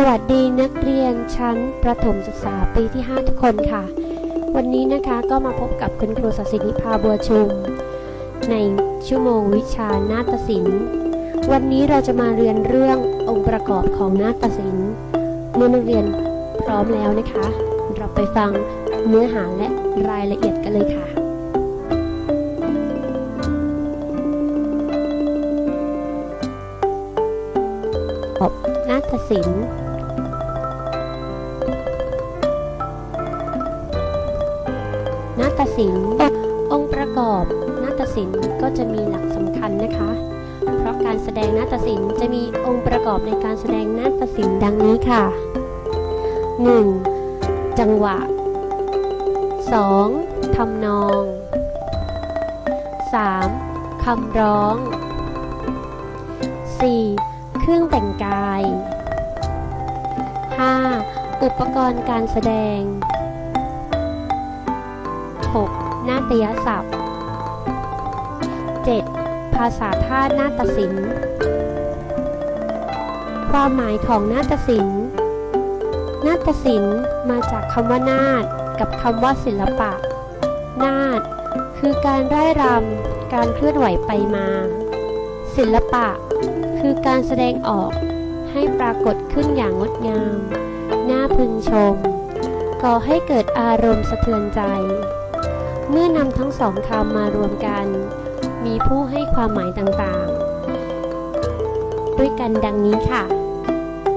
สวัสดีนักเรียนชั้นประถมศึกษาปีที่ 5 ทุกคนค่ะ วันนี้นะคะก็มาพบกับคุณครูศศินิพาบัวชุม ในชั่วโมงวิชานาฏศิลป์ วันนี้เราจะมาเรียนเรื่ององค์ประกอบของนาฏศิลป์เมื่อนักเรียนพร้อมแล้วนะคะ เราไปฟังเนื้อหาและรายละเอียดกันเลยค่ะนาฏศิลป์ ศิลป์ องค์ประกอบนาฏศิลป์ก็จะมีหลักสำคัญนะคะ เพราะการแสดงนาฏศิลป์จะมีองค์ประกอบในการแสดงนาฏศิลป์ดังนี้ค่ะ 1. จังหวะ 2. ทำนอง 3. คำร้อง 4. เครื่องแต่งกาย 5. อุปกรณ์การแสดง นาฏยศัพท์ 7. ภาษาท่าตุนาฏศิลป์ ความหมายของนาฏศิลป์ นาฏศิลป์มาจากคำว่านาฏกับคำว่าศิลปะ นาฏคือการร่ายรำการเคลื่อนไหวไปมา ศิลปะ คือการแสดงออกให้ปรากฏขึ้นอย่างงดงาม น่าพึงชม ก่อให้เกิดอารมณ์สะเทือนใจ เมื่อนำทั้งสองคำมารวมกัน มีผู้ให้ความหมายต่างๆ ด้วยกันดังนี้ค่ะ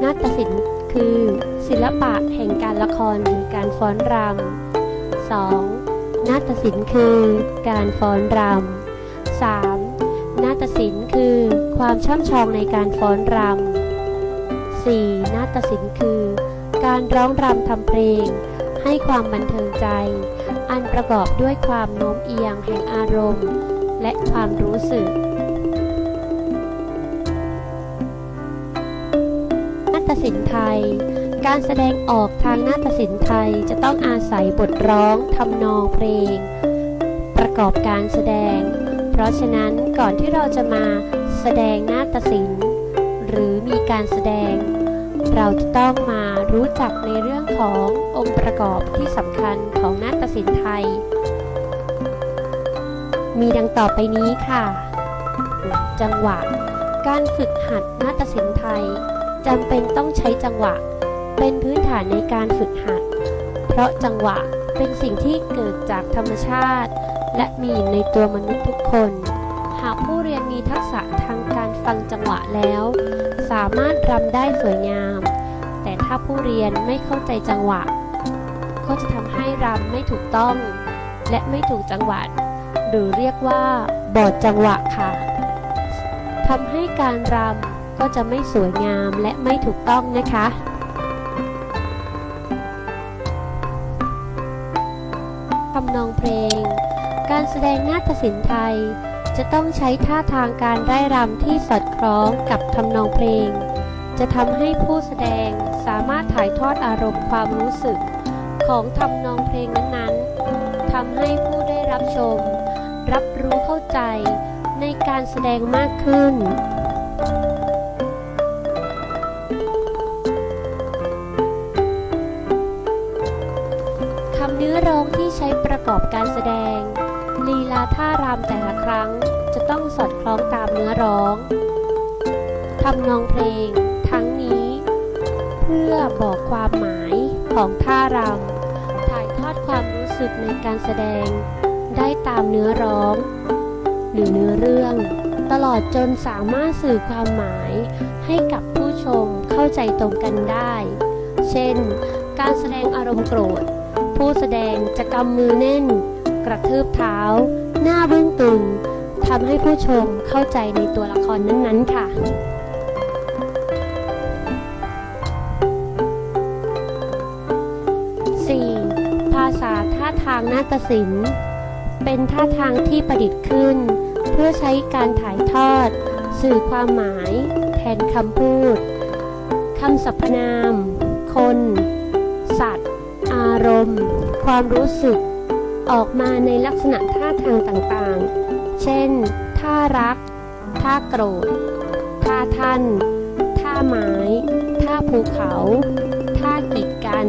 นาฏศิลป์คือ ศิลปะแห่งการละครหรือการฟ้อนรำ 2. นาฏศิลป์คือ การฟ้อนรำ 3. นาฏศิลป์คือ ความช่ำชองในการฟ้อนรำ 4. นาฏศิลป์คือ การร้องรำทำเพลง ให้ความบันเทิงใจ อันประกอบด้วยความโน้มเอียงแห่งอารมณ์ และความรู้สึกนาฏศิลป์ไทย การแสดงออกทางนาฏศิลป์ไทยจะต้องอาศัยบทร้องทำนองเพลง ประกอบการแสดง เพราะฉะนั้นก่อนที่เราจะมาแสดงนาฏศิลป์ หรือมีการแสดง เราจะต้องมารู้จักในเรื่องขององค์ประกอบที่สำคัญของนาฏศิลป์ไทย มีดังต่อไปนี้ค่ะ จังหวะ การฝึกหัดนาฏศิลป์ไทยจำเป็นต้องใช้จังหวะ เป็นพื้นฐานในการฝึกหัด เพราะจังหวะเป็นสิ่งที่เกิดจากธรรมชาติ และมีอยู่ในตัวมนุษย์ทุกคน หากผู้เรียนมีทักษะทางการฟังจังหวะแล้ว สามารถรำได้สวยงาม แต่ถ้าผู้เรียนไม่เข้าใจจังหวะ ก็จะทำให้รำไม่ถูกต้อง และไม่ถูกจังหวะหรือเรียกว่าบอดจังหวะค่ะทำให้การรำก็จะไม่สวยงามและไม่ถูกต้องนะคะทำนองเพลง การแสดงนาฏศิลป์ไทย จะต้องใช้ท่าทางการไร่รำที่สอดคล้องกับทำนองเพลง จะทำให้ผู้แสดงสามารถถ่ายทอดอารมณ์ความรู้สึก ของทำนองเพลงนั้นๆทำให้ผู้ได้รับชม รับรู้เข้าใจในการแสดงมากขึ้นคำเนื้อร้องที่ใช้ประกอบการแสดง ลาท่ารำแต่ละครั้งจะต้องสอดคล้องตามเนื้อร้องทำนองเพลง ทั้งนี้ เพื่อบอกความหมายของท่ารำถ่ายทอดความรู้สึกในการแสดง ได้ตามเนื้อร้อง หรือเนื้อเรื่อง ตลอดจนสามารถสื่อความหมายให้กับผู้ชมเข้าใจตรงกันได้ เช่น การแสดงอารมณ์โกรธ ผู้แสดงจะกำมือแน่น กระทืบเท้า หน้าบึ้งตึงทำให้ผู้ชมเข้าใจในตัวละครนั้นๆ ค่ะ 4. ภาษาท่าทางนาฏศิลป์ เป็นท่าทางที่ประดิษฐ์ขึ้น เพื่อใช้การถ่ายทอด สื่อความหมาย แทนคำพูดคำสรรพนาม คน สัตว์ อารมณ์ ความรู้สึก ออกมาในลักษณะท่าทางต่างๆ เช่น ท่ารัก ท่าโกรธ ท่าท่าน ท่าไม้ ท่าภูเขา ท่ากีดกัน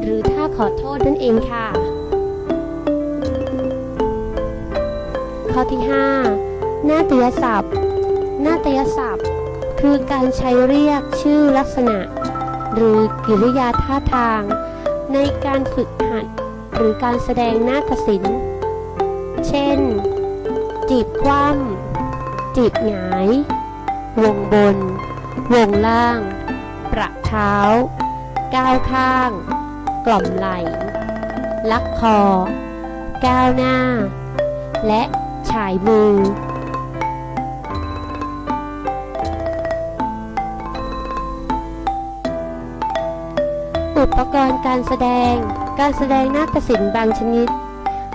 หรือท่าขอโทษนั่นเองค่ะ ข้อที่5นาฏยศัพท์นาฏยศัพท์ คือการใช้เรียกชื่อลักษณะ หรือกิริยาท่าทาง ในการฝึกหัด หรือการแสดงนาฏศิลป์ เช่น จีบคว่ำจีบหงาย วงบน วงล่าง ประเท้า ก้าวข้าง กล่อมไหล ลักคอ ก้าวหน้า และฉายมืออุปกรณ์การแสดง การแสดงนาฏศิลป์บางชนิด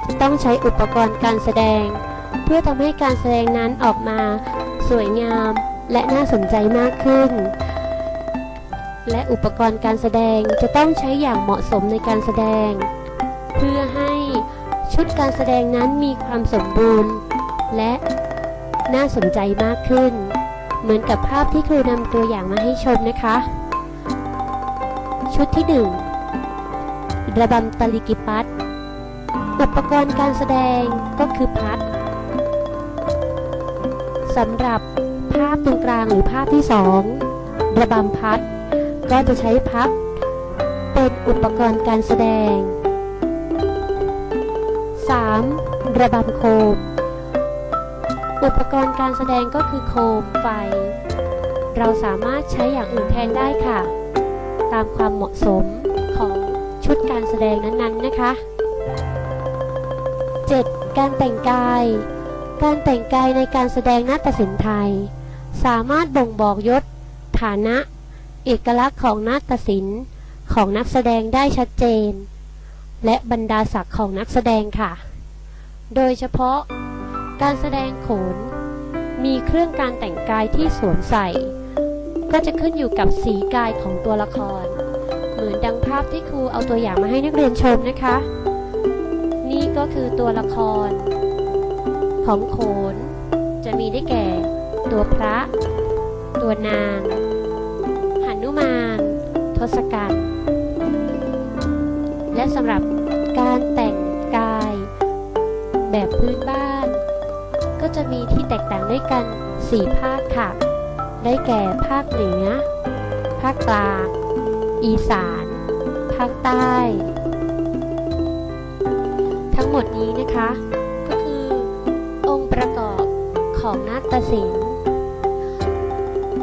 จะต้องใช้อุปกรณ์การแสดง เพื่อทำให้การแสดงนั้นออกมา สวยงามและน่าสนใจมากขึ้น และอุปกรณ์การแสดงจะต้องใช้อย่างเหมาะสมในการแสดง เพื่อให้ชุดการแสดงนั้นมีความสมบูรณ์ และน่าสนใจมากขึ้น เหมือนกับภาพที่ครูนำตัวอย่างมาให้ชมนะคะ ชุดที่ 1 ระบำตะลิกิปัตอุปกรณ์การแสดงก็คือพัดสำหรับภาพตรงกลางหรือภาพที่2ระบำพัดก็จะใช้พัดเป็นอุปกรณ์การแสดง 3. ระบำโคม อุปกรณ์การแสดงก็คือโคมไฟ เราสามารถใช้อย่างอื่นแทนได้ค่ะ ตามความเหมาะสม ชุดการแสดงนั้นๆนะคะ 7. การแต่งกาย การแต่งกายในการแสดงนาฏศิลป์ไทย สามารถบ่งบอกยศ ฐานะ เอกลักษณ์ของนาฏศิลป์ของนักแสดงได้ชัดเจน และบรรดาศักดิ์ของนักแสดงค่ะ โดยเฉพาะ การแสดงโขน มีเครื่องการแต่งกายที่สวมใส่ ก็จะขึ้นอยู่กับสีกายของตัวละคร ภาพที่ครูเอาตัวอย่างมาให้นักเรียนชมนะคะ นี่ก็คือตัวละคร ของโขน จะมีได้แก่ ตัวพระ ตัวนางหันุมาน ทศกัณฐ์และสำหรับการแต่งกาย แบบพื้นบ้าน ก็จะมีที่แตกต่างด้วยกัน 4 ภาคค่ะ ได้แก่ภาคเหนือ ภาคกลาง อีสาน ภาคใต้ ทั้งหมดนี้นะคะ ก็คือองค์ประกอบของนาฏศิลป์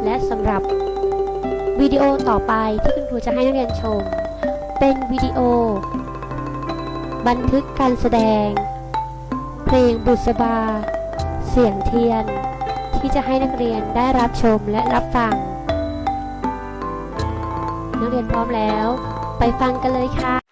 และสำหรับวิดีโอต่อไปที่คุณครูจะให้นักเรียนชม เป็นวิดีโอ บันทึกการแสดง เพลงบุษบา เสียงเทียน ที่จะให้นักเรียนได้รับชมและรับฟัง นักเรียนพร้อมแล้ว ไปฟังกันเลยค่ะ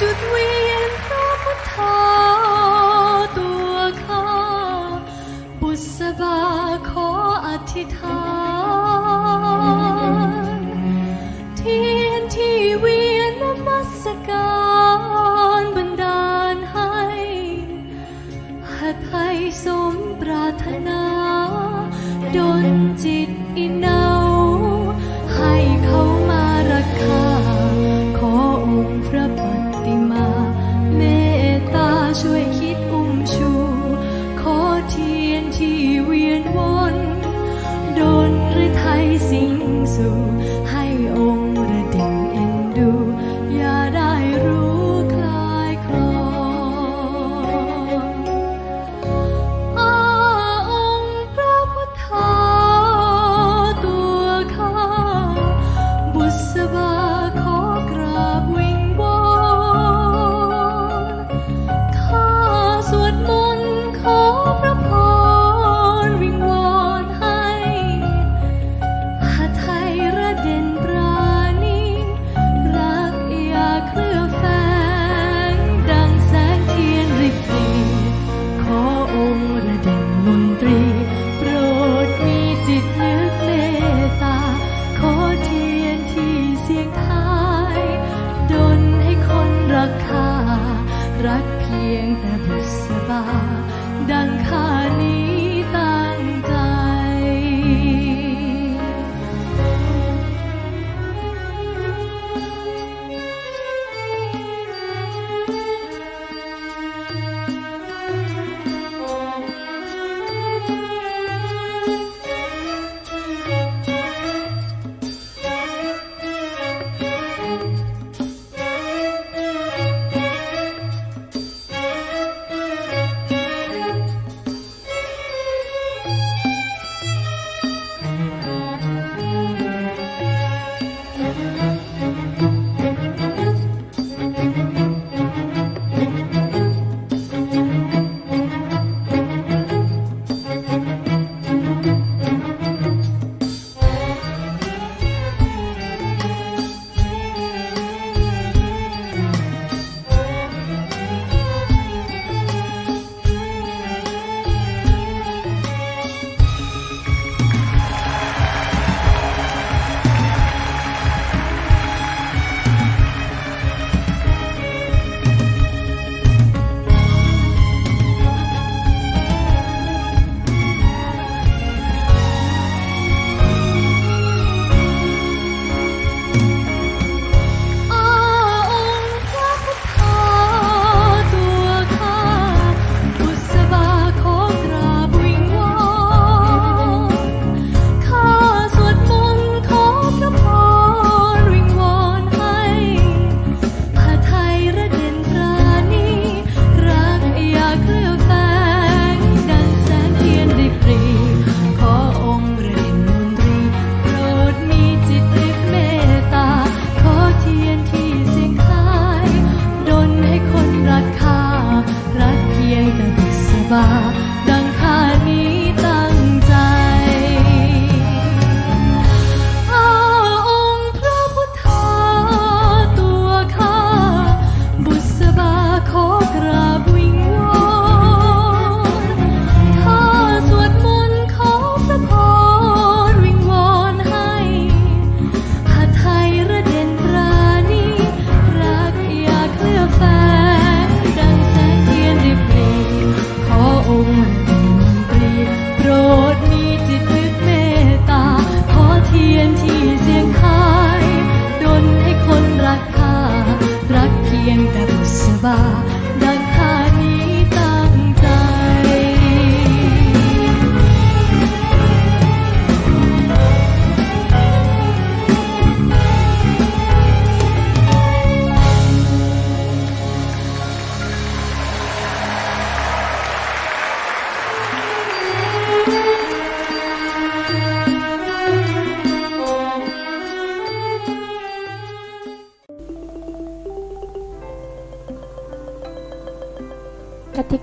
ทีย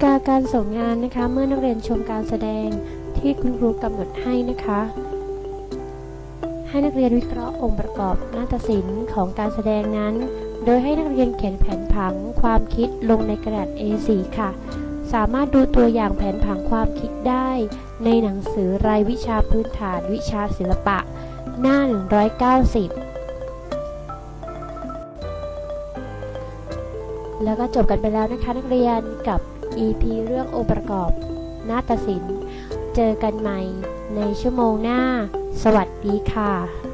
กาการส่งงานนะคะ เมื่อนักเรียนชมการแสดงที่คุณครูกำหนดให้นะคะ ให้นักเรียนวิเคราะห์องค์ประกอบนาฏศิลป์ของการแสดงนั้น โดยให้นักเรียนเขียนแผนผังความคิดลงในกระดาษ A4 ค่ะ สามารถดูตัวอย่างแผนผังความคิดได้ ในหนังสือรายวิชาพื้นฐานวิชาศิลปะ หน้า 190แล้วก็จบกันไปแล้วนะคะนักเรียนกับ EP เรื่ององค์ประกอบ นาฏศิลป์ เจอกันใหม่ในชั่วโมงหน้า สวัสดีค่ะ